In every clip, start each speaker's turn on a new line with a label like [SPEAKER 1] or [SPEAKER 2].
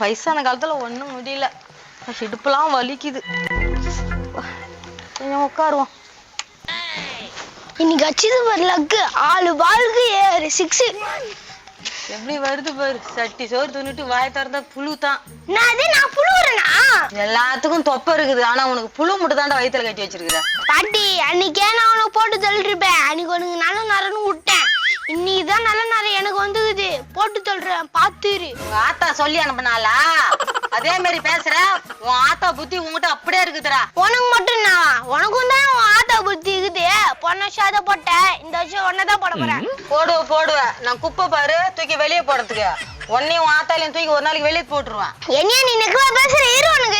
[SPEAKER 1] வயசான காலத்துல ஒண்ணும் முடியல. இடுப்புலாம் வலிக்குது. கொஞ்சம் உட்காருவோம்.
[SPEAKER 2] இன்னைக்கு அச்சுது பாரு லக்கு ஆளு பாலுக்கு ஏறு சிக்ஸ்
[SPEAKER 1] எப்படி வருது பாரு சட்டி சோறு தின்னுட்டு வாய் திறந்தா புழு தான்.
[SPEAKER 2] நான் அதே நான் புழுவுறேனா?
[SPEAKER 1] எல்லாத்துக்கும் தொப்பை இருக்குது. ஆனா உனக்கு புழு மட்டும் தாண்டா வயித்துல கட்டி வச்சிருக்கிற.
[SPEAKER 2] பாட்டி அன்னைக்கே நான் உனக்கு போட்டு தள்ளிருப்பேன் அன்னைக்கு உனக்கு நல்ல விட்டேன் இன்னைக்கு தான் நல்ல நரம் எனக்கு வந்துக்குது போட்டு தள்ளுறேன் பாத்துரு.
[SPEAKER 1] உங்க ஆத்தா சொல்லி அனுப்புனாளா? அதே மாதிரி பேசுற. உன் ஆத்தா புத்தி உன்கிட்ட அப்படியே இருக்குதுடா.
[SPEAKER 2] உனக்கு மட்டும் நான். உனக்கும் தான் உன் ஆத்தா புத்தி இருக்குது. பொண்ண வருஷம் அதை போட்டேன். இந்த வருஷம் ஒன்னதான் போட போறேன்.
[SPEAKER 1] போடுவ போடுவ நான் குப்பை பாரு தூக்கி வெளியே போடுறதுக்கு. உன்னையும் உன் ஆத்தாலையும் தூக்கி ஒரு நாளைக்கு வெளியே போட்டுருவேன்.
[SPEAKER 2] என்னையா நீ நெக்குவா பேசுற? இரு உனக்கு.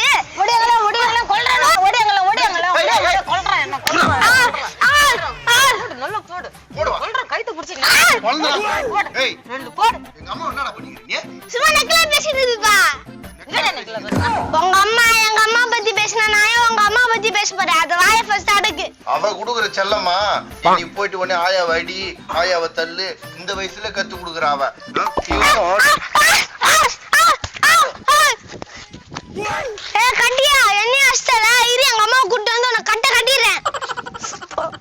[SPEAKER 3] நீ போயிட்டு உடனே ஆயாவை அடி ஆயாவை தள்ளு. இந்த வயசுல கத்து கொடுக்குற அவ.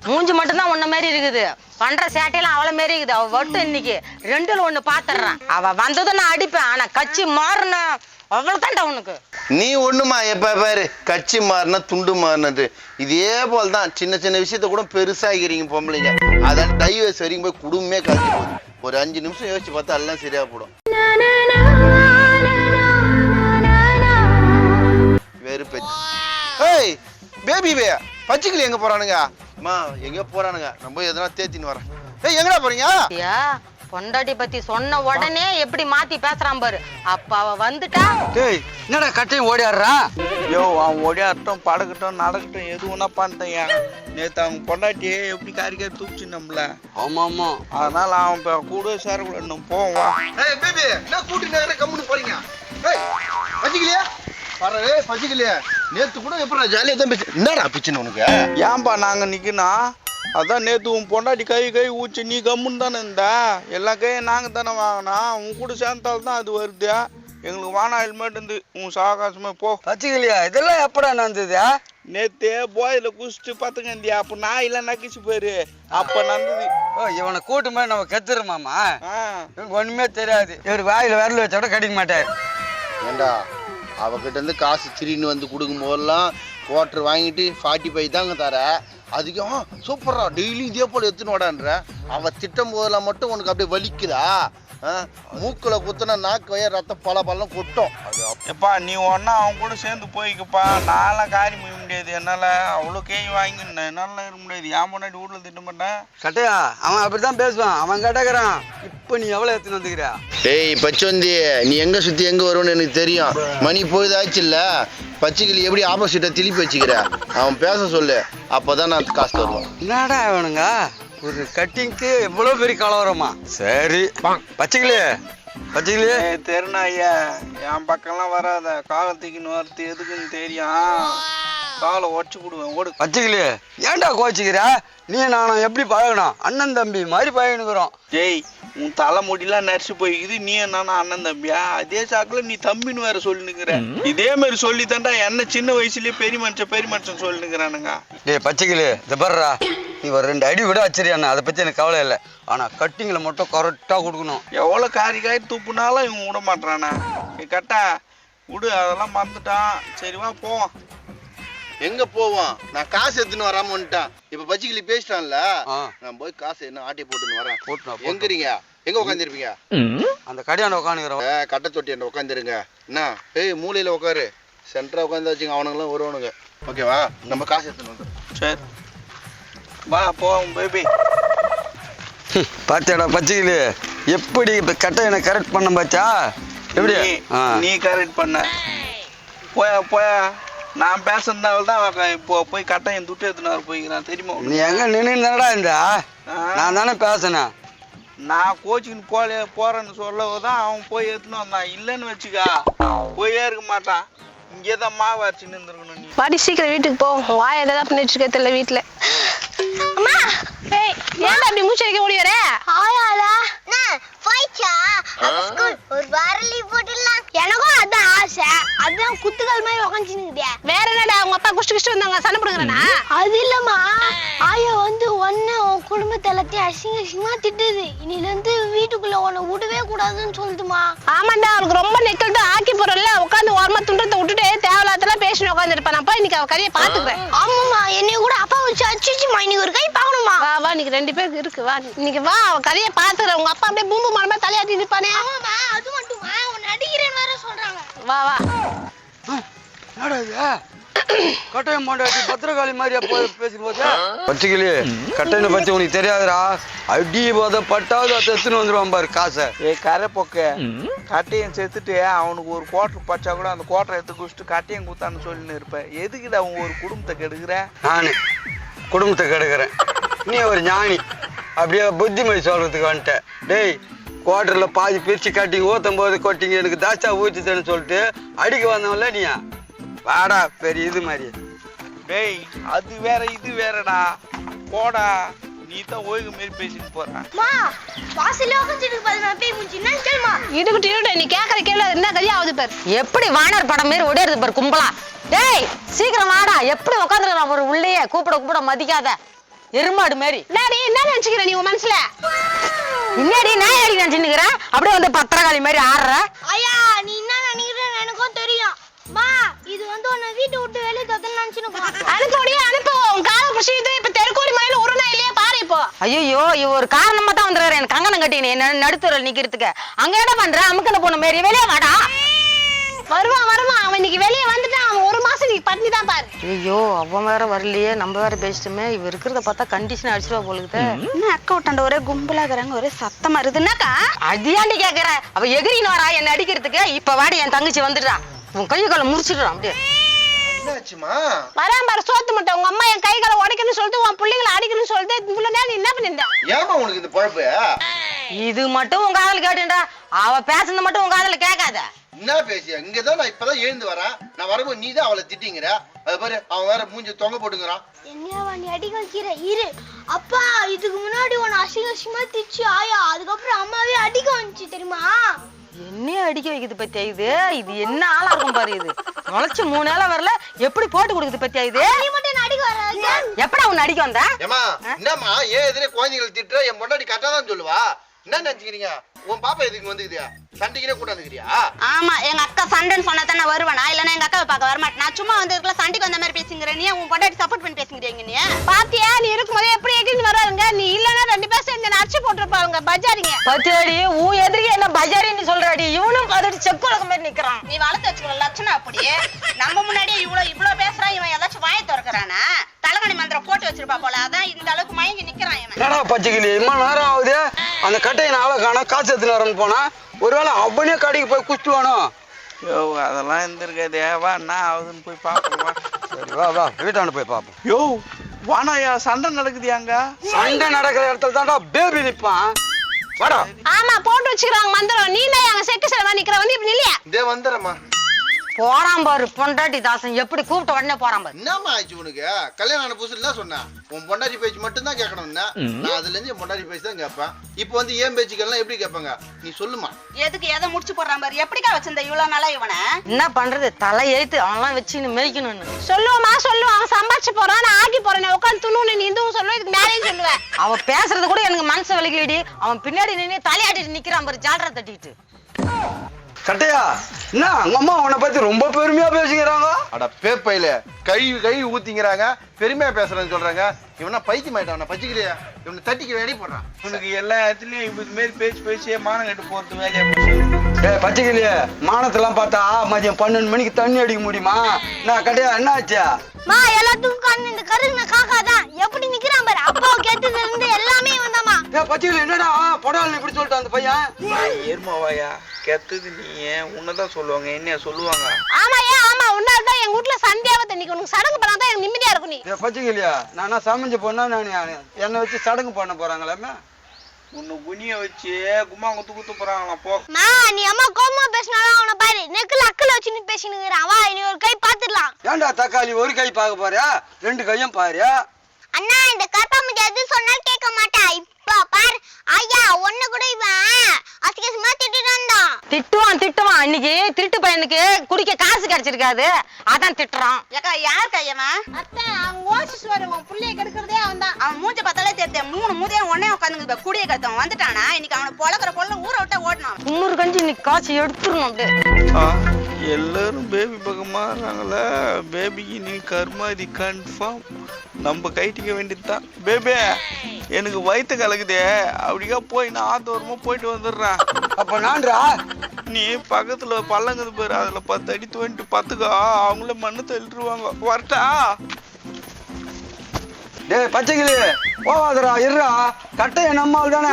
[SPEAKER 2] உன்னை
[SPEAKER 1] மூஞ்சி மட்டும்தான் உன்ன மாதிரி இருக்குது. பண்ற சேட்டையெல்லாம் அவள மாதிரி இருக்குது. அவ வட்டு இன்னைக்கு. ரெண்டுல ஒண்ணு பாத்துறான் அவ வந்ததும் நான் அடிப்பேன். ஆனா கட்சி மாறின அவ்வளவு தான்டா உனக்கு.
[SPEAKER 3] நீ ஒண்ணுமா எப்ப பாரு கட்சி மாறின துண்டு மாறினது. இதே போல் தான் சின்ன சின்ன விஷயத்த கூட பெருசாகிறீங்க பொம்பளைங்க. அதான் டைவர்ஸ் வரைக்கும் போய் குடும்பமே கழிச்சு போகுது ஒரு அஞ்சு நிமிஷம் யோசிச்சு பார்த்தா எல்லாம் சரியா போடும். வெறுப்பு. ஏய் பேபி வே பச்சிக்கலி எங்க போறானுங்க? அம்மா எங்க போறானுங்க. நம்ம எதனா தேத்தின்னு வரேன். ஏய் எங்கடா போறீங்க?
[SPEAKER 1] பொண்டாட்டி பத்தி சொன்ன உடனே எப்படி மாத்தி பேசுறான் பாரு. அப்ப அவ வந்துட்டா?
[SPEAKER 4] டேய் என்னடா கட்டையும் ஓடியாடுறான்
[SPEAKER 5] யோ அவன் ஓடியாட்டும் படக்கட்டும் நடக்கட்டும் எது ஒன்றா பண்ணிட்டேன். நேற்று அவங்க பொண்டாட்டியே எப்படி காரி காரி தூக்கிச்சு நம்மள
[SPEAKER 4] ஆமா ஆமா
[SPEAKER 5] அதனால அவன் இப்போ கூட சேரக்கூடாது நம்ம போவோம் வா
[SPEAKER 3] ஏய் பேபி என்ன கூட்டி நேரம் கம்முன்னு போறீங்க? ஏய் பச்சிக்கலையா பாரு ஏய் பச்சிக்கலையா நேத்து கூட எப்படி ஜாலியா தான் பேசி என்னடா பிச்சுன்னு உனக்கு?
[SPEAKER 5] ஏன்பா நாங்கள் நிற்கணும் அதான் நேற்று உன் பொண்டாட்டி கை கை ஊச்சி நீ கம்முன்னு தானே இருந்தா? எல்லா கையும் நாங்கள் தானே வாங்கினோம். உன் கூட சேர்ந்தால் தான் அது வருது. எங்களுக்கு வானா ஹெல்மெட் இருந்து உன் சாகாசமே போ.
[SPEAKER 4] பச்சைக்கிளியா இதெல்லாம் எப்படா நடந்தது
[SPEAKER 5] நேத்தே போயில குடிச்சிட்டு பார்த்துக்கண்டியா அப்போ நான் இல்லை நக்கிச்சு போயிரு. அப்போ நடந்தது.
[SPEAKER 4] ஓ இவனை கூட்டு போய் நம்ம கத்துறோமாமா?
[SPEAKER 5] ஆ.
[SPEAKER 4] இவனுக்கு ஒண்ணுமே தெரியாது. இவர் வாயில விரல் வச்சா கூட கடிக்க மாட்டாரு.
[SPEAKER 3] ஏண்டா அவகிட்ட இருந்து காசு திரின்னு வந்து கொடுக்கும் போதெல்லாம் குவார்டர் வாங்கிட்டு ஃபார்ட்டி ஃபைவ் தாங்க தர. அதிகம். சூப்பரா டெய்லி இதே போல எடுத்துன்னு வாடான்ற. அவன் திட்டம் போதெல்லாம் மட்டும் உனக்கு அப்படியே வலிக்குதா? மூக்குல குத்துனா நாக்கு வய ரத்தம் பல பலம் கொட்டும். அது
[SPEAKER 5] எப்பா நீ ஒன்னா அவன் கூட சேர்ந்து போய்க்கப்பா. நான்லாம் காரியம் செய்ய முடியாது. என்னால அவ்வளோ கேய் வாங்கி என்னால இருக்க முடியாது. ஏன் முன்னாடி வீட்டில் திட்ட மாட்டேன்
[SPEAKER 4] கட்டையா அவன் அப்படிதான் பேசுவான். அவன் கேட்டாக்குறான் இப்போ நீ எவ்வளவு எடுத்துன்னு வந்துக்கிற?
[SPEAKER 3] டேய் பச்சோந்தி நீ எங்க சுத்தி எங்க வருவன்னு எனக்கு தெரியும். மணி பொழுதாச்சு இல்ல? பச்சைக்கிளி எப்படி ஆப்போசிட்டா திருப்பி வச்சுக்கிற? அவன் பேச சொல்லு. அப்பதான் நான் காசு தருவேன்.
[SPEAKER 4] என்னடா இவனுங்க? ஒரு கட்டிங்க்கு இவ்வளவு பெரிய கலவரமா சரி. பச்சைக்கிளி
[SPEAKER 5] ஏய் தெருணா ஐயா என் பக்கம்லாம் வராத. காலை தூக்கின்னு வரது எதுக்குன்னு தெரியும்? காலை உடச்சு விடுவேன் ஓடு.
[SPEAKER 4] பச்சைக்கிளி ஏன்டா கோச்சிக்கிற நீ நானும் எப்படி பழகணும்? அண்ணன் தம்பி மாதிரி பழகினுக்குறோம்.
[SPEAKER 5] டேய் உன் தலைமுடிலாம் நரிச்சு போய்க்குது நீ என்னன்னா அண்ணன் தம்பியா? அதே சாக்குல நீ தம்பின்னு வேற சொல்லினுக்கிற இதே மாதிரி சொல்லி தாண்டா என்ன சின்ன வயசுலயே பெரிய மனுஷன் பெரிய மனுஷன் சொல்லினுக்கிறானுங்க
[SPEAKER 4] டேய் பச்சைக்கிளி இந்த பர்றா நீ ஒரு ரெண்டு அடி விட வச்சிருக்கானே அதை பத்தி எனக்கு கவலை இல்லை. ஆனா கட்டிங்கில் மட்டும் கரெக்டாக கொடுக்கணும்.
[SPEAKER 5] எவ்வளோ காரி காரி துப்புனாலும் இவன் விட மாட்டானா கட்டா விடு அதெல்லாம் மறந்துட்டான். சரி வா போவோம்.
[SPEAKER 3] எங்க போவான் நான் காசு எடுத்துன்னு வராம வந்துட்டான். இப்ப பச்சைக்கிளி பேசிட்டான்ல
[SPEAKER 4] ஆ.
[SPEAKER 3] நான் போய் காசு என்ன ஆட்டி போட்டுன்னு வரேன். எங்கிறீங்க? எங்க உட்காந்துருப்பீங்க
[SPEAKER 4] அந்த கடையாண்ட உட்காந்துக்கிறவன்
[SPEAKER 3] கட்டை தொட்டி உட்காந்துருங்க என்ன? ஏய் மூலையில உட்காரு சென்டரா உட்காந்து வச்சுங்க அவனுங்களாம் வருவானுங்க. ஓகேவா நம்ம காசு எடுத்துன்னு வந்துடுறோம்.
[SPEAKER 5] சரி. வா போவோம் பேபி
[SPEAKER 4] பார்த்தியாடா பச்சைக்கிளி. எப்படி இப்போ கட்டை எனக்கு கரெக்ட் பண்ண பாச்சா எப்படி?
[SPEAKER 5] நீ- கரெக்ட் பண்ண. போயா போயா. நான் பேசுறதால தான் இப்போ போய் கட்டாயம் துட்டு எடுத்துன்னு வர போய்க்கிறான் தெரியுமா?
[SPEAKER 4] நீ எங்க நின்றுடா இந்த? நான் தானே பேசினேன்.
[SPEAKER 5] நான் கோச்சிங் போல போறேன்னு சொல்லவும் தான் அவன் போய் எடுத்துன்னு வந்தான். இல்லைன்னு வச்சுக்கா போயே இருக்க மாட்டான். இங்கே தான் மாவு அரைச்சு நின்றுருக்கணும் நீ.
[SPEAKER 2] பாடி சீக்கிரம் வீட்டுக்கு போ. உன் வாய் எதாவது பண்ணிட்டு இருக்க தெரியல வீட்டுல ஏய் ஏன்டா அப்படி மூச்சு அடிக்க வர ஆயாடா. போயிச்சா? ஸ்கூல் ஒரு வாரம் லீவ் போட்டுடலாம். எனக்கும் அதான் அடிச்சேன் அதான் குத்துக்கால் மாதிரி உக்காந்துச்சுனுக்குதே
[SPEAKER 6] வேற என்னடா உங்க அப்பா குஷ்டு குஷ்டு வந்தாங்க சண்டை போடுங்கிறனா
[SPEAKER 2] அது இல்லம்மா ஆயா வந்து ஒன்னு உன் குடும்பத்தை எல்லாத்தையும் அசிங்க அசிங்கமா திட்டுது. இன்னில இருந்து வீட்டுக்குள்ள உன்னை விடவே கூடாதுன்னு சொல்லுதுமா.
[SPEAKER 6] ஆமாண்டா அவளுக்கு ரொம்ப நெக்கல்ட்டு ஆக்கி போறல உட்காந்து ஓரமா துண்டத்தை விட்டுட்டு தேவையில்லாதெல்லாம் பேசிட்டு உட்காந்துருப்பேன் நான் போய் இன்னைக்கு அவ கதையை பாத்துக்கிறேன்
[SPEAKER 2] ஆமாம்மா. என்னைய கூட அப்பா வச்சு அச்சுச்சுமா இன்னைக்கு ஒரு கை பார்க்கணுமா
[SPEAKER 6] வா வா இன்னைக்கு ரெண்டு பேருக்கு இருக்கு. வா இன்னைக்கு வா அவ கதையை பாத்துக்கிறேன் உங்க அப்பா அப்படியே பூம்பு மரமா தலையாட்டி நிப்பானே
[SPEAKER 2] ஆமாம்மா அது மட்டுமா உன்னை அடிக்கிறேன்னு வேற சொல்றாங்க.
[SPEAKER 6] வா வா.
[SPEAKER 4] என்னடா இது? கட்டையம் மாண்டாட்டி பத்திரகாளி மாதிரியா போய் பேசும்போது பச்சைக்கிளி கட்டையில பத்தி உனக்கு தெரியாதுடா. அடி போத பட்டாவது எடுத்துன்னு வந்துருவான் பாரு காசை.
[SPEAKER 5] ஏய் கரை பொக்க. கட்டையன் செத்துட்டு அவனுக்கு ஒரு குவார்டர் பச்சா கூட அந்த குவார்டர் எடுத்து குடிச்சிட்டு கட்டையன் குத்தான்னு சொல்லின்னு இருப்பேன். எதுக்குடா அவன் ஒரு குடும்பத்தை கெடுக்கிற?
[SPEAKER 4] நானு. குடும்பத்தை கெடுக்கிறேன். நீ ஒரு ஞானி. அப்படியே புத்திமதி சொல்றதுக்கு வந்துட்டேன். டேய் குவார்டர்ல பாதி பிரிச்சு கட்டிங்க ஊத்தும் போது கொட்டிங்க எனக்கு தாச்சா ஊற்றித்தேன்னு சொல்லிட்டு அடிக்க வந்தவன்ல நீ வாடா பெரிய இது மாதிரி.
[SPEAKER 5] டேய் அது வேற இது வேறடா. போடா. நீ தான் ஓய்வு மாரி பேசிட்டு போற.
[SPEAKER 2] மா வாசல்ல உட்காந்துட்டு பாரு நான் போய் முடிச்சு என்ன கேளுமா.
[SPEAKER 6] இடுக்கிட்டு இருட நீ கேட்கற கேள்வி என்ன கதையா ஆகுது பாரு.
[SPEAKER 1] எப்படி வானர் படம் மாரி ஓடிடுது பாரு கும்பலா? டேய் சீக்கிரம் வாடா. எப்படி உட்காந்துருக்கான் ஒரு உள்ளேயே? கூப்பிட கூப்பிட மதிக்காத. எருமாடு மாரி
[SPEAKER 6] என்னடி என்ன நினைச்சுக்கிற நீ உன் மனசுல?
[SPEAKER 1] முன்னாடி நான் ஏறி நினைச்சுன்னுக்கிறேன் அப்படியே வந்து பத்திரகாளி மாதிரி ஆடுற.
[SPEAKER 2] ஐயா நீ என்ன எனக்கும் மா இது வந்து உன்னை வீட்டை விட்டு வெளியே தத்தன்னு நினைச்சுன்னு
[SPEAKER 6] அனுப்போடியே அனுப்பு. உன் கால புஷிட்டு இப்ப தெருக்கோடி மயில உருணா இல்லையா பாரு இப்போ.
[SPEAKER 1] ஐயோ இவ ஒரு காரணமா தான் வந்துருக்காரு. எனக்கு கங்கணம் கட்டி என்ன நடுத்துறல் நிக்கிறதுக்கு. அங்க என்ன பண்ற? அமுக்கல போன மாரி. வெளியே வாடா.
[SPEAKER 6] வருவான் வருவான் அவன் இன்னைக்கு வெளியே வந்துட்டான் அவன் ஒரு மாசம் நீ பட்னி தான் பாரு.
[SPEAKER 1] ஐயோ அவன் வேற வரலையே. நம்ம வேற பேசிட்டோமே. இவ இருக்கிறத பார்த்தா கண்டிஷன் அடிச்சிருவா போலுக்குது
[SPEAKER 6] என்ன அக்கா விட்டாண்ட? ஒரே கும்பலா இருக்கிறாங்க ஒரே சத்தமா இருக்குதுன்னாக்கா?
[SPEAKER 1] அடியாண்டி கேக்குற. அவ எகிரின்னு வரா என்ன அடிக்கிறதுக்கு. இப்ப வாடி என் தங்கச்சி வந்துடுறா. உன் கையை காலை முறிச்சிடுறான் அப்படியே.
[SPEAKER 3] என்னாச்சுமா?
[SPEAKER 6] வரான் பாரு சோத்து முட்டை. உங்க அம்மா என் கை காலை உடைக்கணும்னு சொல்லிட்டு உன் பிள்ளைங்களை அடிக்கணும்னு சொல்லிட்டு இவ்வளவு நேரம் நீ என்ன பண்ணிருந்த
[SPEAKER 3] ஏமா உனக்கு இந்த பழப்பு?
[SPEAKER 1] இது மட்டும் உன் காதல கேட்டுண்டா அவ பேசுனது மட்டும் உன் காதல கேட்காத.
[SPEAKER 3] என்ன பேசியா? இங்கதான் நான் இப்பதான் எழுந்து வரேன். நான் வரும்போது நீ தான் அவளை திட்டிங்கிற. அது பாரு அவன் வேற மூஞ்சி தொங்க போட்டுங்கிறான்
[SPEAKER 2] என்னவா நீ அடிக்க வைக்கிற இரு. அப்பா இதுக்கு முன்னாடி உன்னை அசிங்க அசிங்கமா திச்சு ஆயா. அதுக்கப்புறம் அம்மாவே அடிக்க வந்துச்சு தெரியுமா?
[SPEAKER 1] என்ன அடிக்க வைக்குது பத்தியா இது? இது என்ன ஆளா இருக்கும் பாரு இது? முளைச்சு மூணு நாளா வரல எப்படி போட்டு கொடுக்குது பத்தியா இது?
[SPEAKER 2] நீ மட்டும் என்ன அடிக்க வர
[SPEAKER 1] எப்படா உன்னை அடிக்க வந்த?
[SPEAKER 3] ஏமா என்னம்மா ஏன் எதிரே குழந்தைகளை திட்டுற? என் பொண்டாட்டி கரெக்டா தான் சொல்லுவா. என்ன நினைச்சுக்கிறீங்க? உன் பாப்பா எதுக்கு வந்துக்குதியா? சண்டைக்குனே கூட்டாந்துக்கிறியா
[SPEAKER 6] ஆமா எங்க அக்கா சண்டைன்னு சொன்னா தான் நான் வருவேனா? இல்லனா எங்க அக்காவை பார்க்க வரமாட்டேன். நான் சும்மா வந்து இருக்கல சண்டைக்கு வந்த மாதிரி பேசுங்கிறேன் நீ உன் பொண்டாட்டி சப்போர்ட் பண்ணி பேசுங்கிறீங்க நீ? பாத்தியா நீ இருக்கும்போதே எப்படி எகின்னு வராருங்க நீ இல்லனா ரெண்டு பேரும் சேர்ந்து அடிச்சு போட்டுருப்பாங்க பஜாரிங்க
[SPEAKER 1] பத்தியாடி என்ன பஜாரின்னு சொல்றாடி. இவனும் பார்த்துட்டு செக் உலகம் மாதிரி நிக்கிறான்.
[SPEAKER 6] நீ வளர்த்து வச்சுக்கிற லட்சணம் அப்படியே. நம்ம முன்னாடியே இவ்வளவு இவ்வளவு பேசுறான் இவன் ஏதாச்சும் வாயை திறக்கிறானா? தலகணி மந்திரம் போட்டு வச்சிருப்பா போல. அதான் இந்த அளவுக்கு மயங்கி நிக்கிறான் இவன்.
[SPEAKER 4] என்னடா பச்சைக்கிளி இம்மா நேரம் ஆகுது. அந்த கட்டையை நாளை காணா காசு எடுத்துன்னு வரேன்னு போனா ஒருவேளை அவனே கடைக்கு போய் குச்சிட்டுவானோ
[SPEAKER 5] யோ அதெல்லாம் இருந்திருக்காதே வா என்ன ஆகுதுன்னு போய் பார்ப்போம்? வா
[SPEAKER 4] சரி வா வா வீட்டாண்ட போய் பார்ப்போம்.
[SPEAKER 5] யோ வானாயா சண்டை நடக்குதியாங்க
[SPEAKER 4] சண்டை நடக்கிற இடத்துல தான்டா பேபி நிப்பான். வாடா.
[SPEAKER 6] ஆமா போட்டு வச்சுக்கிறாங்க மந்திரம். நீ தான் அங்க செக்கு செலவா நிக்கிற வந்து இப்ப நில்லையா?
[SPEAKER 3] இதே வந்துடுறேம்மா.
[SPEAKER 1] போறான் பாரு பொண்டாட்டி தாசன். எப்படி கூப்பிட்ட உடனே போறான் பாரு.
[SPEAKER 3] என்னம்மா ஆச்சு உனக்கு? கல்யாணம் ஆன புதுசுல என்ன சொன்னேன் உன் பொண்டாட்டி பேச்சு மட்டும் தான் கேட்கணும் என்ன நான் அதுல இருந்து என் பொண்டாட்டி பேச்சு தான் கேட்பேன். இப்போ வந்து ஏன் பேச்சுக்கெல்லாம் எப்படி கேட்பாங்க? நீ சொல்லுமா.
[SPEAKER 6] எதுக்கு எதை முடிச்சு போடுறான் பாரு? எப்படிக்கா வச்சிருந்த இவ்வளவு நாளா இவனை?
[SPEAKER 1] என்ன பண்றது? தலை எழுத்து அவன்லாம் வச்சுன்னு மேய்க்கணும்னு.
[SPEAKER 6] சொல்லுவோமா சொல்லுவோம். அவன் சம்பாதிச்சு போறான் நான் ஆக்கி போறேன். உட்காந்து துணுன்னு நீ இதுவும் சொல்லுவேன் இதுக்கு மேலேயும் சொல்லுவேன்
[SPEAKER 1] அவ பேசுறது கூட எனக்கு மனசு வலிக்கிடி அவன் பின்னாடி நின்னு தலையாட்டிட்டு நிக்கிறான் பாரு ஜால்ரா தட்டிட்டு.
[SPEAKER 4] கட்டையா என்ன? உங்க அம்மா உன்னை பத்தி ரொம்ப பெருமையா பேசிக்கிறாங்க.
[SPEAKER 3] அட பேப்பையில கை கை ஊத்திங்கிறாங்க பெருமையா பேசுறேன்னு சொல்றாங்க. இவனா பைத்தியம் ஆயிட்டான் பச்சிக்கலையா இவனை தட்டிக்க ரெடி போடுறான்.
[SPEAKER 5] உனக்கு எல்லா இடத்துலயும் இது மாரி பேச்சு பேசியே மானம் கட்டு போறது வேலையா
[SPEAKER 4] ஏய் பச்சைக்கிளியே மானத்தெல்லாம் பார்த்தா மதியம் பன்னெண்டு மணிக்கு தண்ணி அடிக்க முடியுமா? என்ன கட்டையா என்ன ஆச்சு?
[SPEAKER 2] மா எல்லாத்துக்கும் கண்ணு இந்த கருங்க காக்கா தான். எப்படி நிக்கிறான் பாரு. அப்பாவை கேட்டதுல இருந்து எல்லாமே வந்தாமா
[SPEAKER 4] ஏ பச்சைக்கிளி என்னடா? படால் இப்படி சொல்லிட்டான் அந்த பையன்.
[SPEAKER 5] ஏர்மாவாயா கெத்தது நீ உன்னதான் சொல்லுவாங்க. என்னைய சொல்லுவாங்க?
[SPEAKER 6] ஆமா ஏன்? ஆமா உன்னால தான் எங்க வீட்டுல சந்தியாவை தண்ணிக்கு உனக்கு சடங்கு பண்ணா தான் எனக்கு நிம்மதியா இருக்கும் நீ.
[SPEAKER 4] ஏ பச்சைக்கிளியா நானா சமைஞ்சு போனா நான் என்னை வச்சு சடங்கு பண்ண போறாங்களாமே?
[SPEAKER 5] உன்னை குனிய வச்சு கும்மா குத்து குத்து போறாங்களாம் போ.
[SPEAKER 2] மா நீ அம்மா கோமா பேசினாலும் அவனை பாரு. நெக்குல அக்கல வச்சுன்னு பேசினுங்கிறான். வா இனி ஒரு கை பாத்துடலாம்
[SPEAKER 4] ஏன்டா தக்காளி ஒரு கை பார்க்க போறியா? ரெண்டு கையும் பாரு.
[SPEAKER 2] அண்ணா இந்த கருப்பாம்பூச்சி எது சொன்னாலும் கேட்க மாட்டா. இப்ப பாரு. ஐயா ஒண்ணு கூட இவன் அசிகசமா திட்டுட்டு இருந்தான்
[SPEAKER 1] திட்டுவான் திட்டுவான். இன்னைக்கு திருட்டு பையனுக்கு குடிக்க காசு கிடைச்சிருக்காது. அதான் திட்டுறான்.
[SPEAKER 6] ஏக்கா யார் கையவன்
[SPEAKER 2] அத்தை அவங்க ஓசிஸ் வர உன் புள்ளைய கெடுக்கிறதே அவன் தான்
[SPEAKER 6] அவன் மூஞ்ச பார்த்தாலே தெரியுது. மூணு மூதையும் ஒன்னே உட்காந்து குடிய கத்தவன் வந்துட்டானா? இன்னைக்கு அவனை பொழக்கிற பொருள் ஊரை விட்ட ஓடணும்.
[SPEAKER 1] குமுறு கஞ்சி இன்னைக்கு காசு எடுத்துடணும் அப்படியே.
[SPEAKER 5] ஆ, எல்லாரும் பேபி பக்கம் மாறுறாங்களே பேபிக்கு நீ கர்மாதி கன்ஃபார்ம் நம்ம கைட்டிக்க வேண்டியதுதான். பேபி எனக்கு வயிற்று கலக்குதே. அப்படிக்கா போய் நான் ஆத்தோரமா போயிட்டு வந்துடுறேன்.
[SPEAKER 4] அப்ப நான்றா
[SPEAKER 5] நீ பக்கத்துல பள்ளங்குது பாரு. அதுல பத்து அடி தோண்டிட்டு பத்துக்கா. அவங்கள மண்ணு தள்ளிட்டுருவாங்க வரட்டா?
[SPEAKER 4] டேய் பச்சைக்கிளி. போவாதடா இருடா. கட்டைய நம்மால் தானே.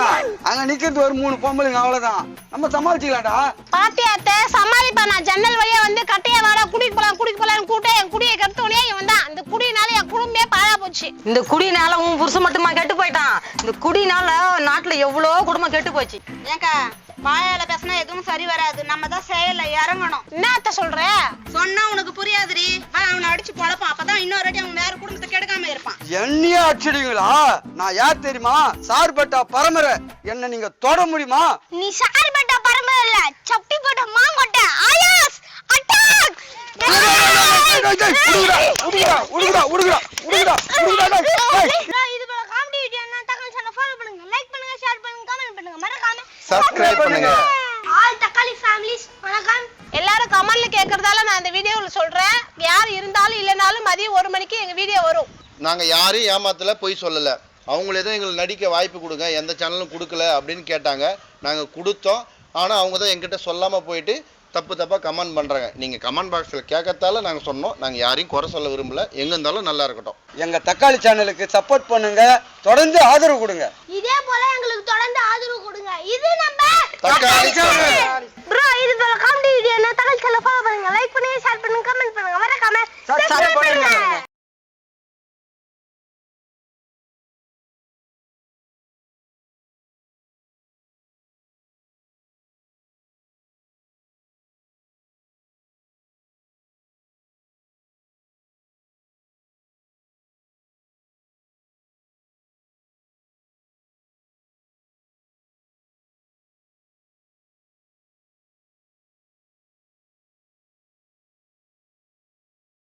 [SPEAKER 4] அங்க நிக்கிறது ஒரு மூணு பொம்பளைங்க அவ்வளவுதான். நம்ம சமாளிச்சுக்கலாம்டா.
[SPEAKER 2] பாத்தியா அத்தை? சமாளிப்பா நான் ஜன்னல் வழியா வந்து கட்டைய வாடா குடிக்கு போலாம் குடிக்கு போலாம்னு கூட்ட என் குடியை கெடுத்தோடனே இவன் தான் அந்த குடியினால என் குடும்பமே பாழா போச்சு.
[SPEAKER 1] இந்த குடினால உன் புருஷன் மட்டுமா கெட்டு போயிட்டான்? இந்த குடினால நாட்டுல எவ்வளோ குடும்பம் கெட்டு போச்சு?
[SPEAKER 6] ஏக்கா வாயால பேசினா எதுவும் சரி வராது நம்ம தான் செயல்ல இறங்கணும்
[SPEAKER 2] என்ன அத்தை சொல்ற
[SPEAKER 6] சொன்னா உனக்கு புரியாதுடி வா அவனை அடிச்சு பொழப்பான் அப்பதான் இன்னொரு வாட்டி அவன் வேற குடும்பத்தை கெடுக்காம இருப்பான்
[SPEAKER 4] என்னையே அடிச்சிடுவீங்களா நான் யார் தெரியுமா சார்பட்டா பரம்பரை என்ன நீங்க தொட முடியுமா
[SPEAKER 2] நீ சார்பட்ட பரம்பரை இல்ல சப்பி போட்ட மாங்கொட்டை ஆயாஸ் அட்டாக்
[SPEAKER 4] உடுகுடா உடுகுடா உடுகுடா உடுகுடா உடுகுடா
[SPEAKER 2] இது போல காமெடி வீடியோ என்ன தகவல் சேனல் ஃபாலோ பண்ணுங்க லைக் பண்ணுங்க ஷேர் பண்ணுங்க கமெண்ட் பண்ணுங்க மறக்காம
[SPEAKER 3] சப்ஸ்கிரைப் பண்ணுங்க.
[SPEAKER 2] ஆல் தக்காளி ஃபேமிலிஸ் வணக்கம். எல்லாரும் கமெண்ட்ல கேக்குறதால நான் இந்த வீடியோல சொல்றேன். யார் இருந்தாலும் இல்லனாலும் மதியம் ஒரு மணிக்கு எங்க வீடியோ வரும்.
[SPEAKER 3] நாங்க யாரையும் ஏமாத்தல பொய் சொல்லல. அவங்களே தான் எங்களுக்கு நடிக்க வாய்ப்பு கொடுங்க. எந்த சேனலும் கொடுக்கல அப்படின்னு கேட்டாங்க. நாங்க கொடுத்தோம். ஆனா அவங்க தான் எங்கிட்ட சொல்லாம போயிட்டு தப்பு தப்பா கமெண்ட் பண்றாங்க. நீங்க கமெண்ட் பாக்ஸ்ல கேட்கறதால நாங்க சொன்னோம். நாங்க யாரையும் குறை சொல்ல விரும்பல. எங்க இருந்தாலும் நல்லா இருக்கட்டும்.
[SPEAKER 4] எங்க தக்காளி சேனலுக்கு சப்போர்ட் பண்ணுங்க. தொடர்ந்து ஆதரவு கொடுங்க.
[SPEAKER 2] இதே போல எங்களுக்கு தொடர்ந்து ஆதரவு கொடுங்க. இது நம்ம
[SPEAKER 3] தக்காளி சேனல்.
[SPEAKER 2] ப்ரோ இது போல காமெடி வீடியோ என்ன தகவல் சேனல் ஃபாலோ பண்ணுங்க லைக் பண்ணுங்க ஷேர் பண்ணுங்க கமெண்ட் பண்ணுங்க. மறக்காம
[SPEAKER 4] Subscribe பண்ணுங்க.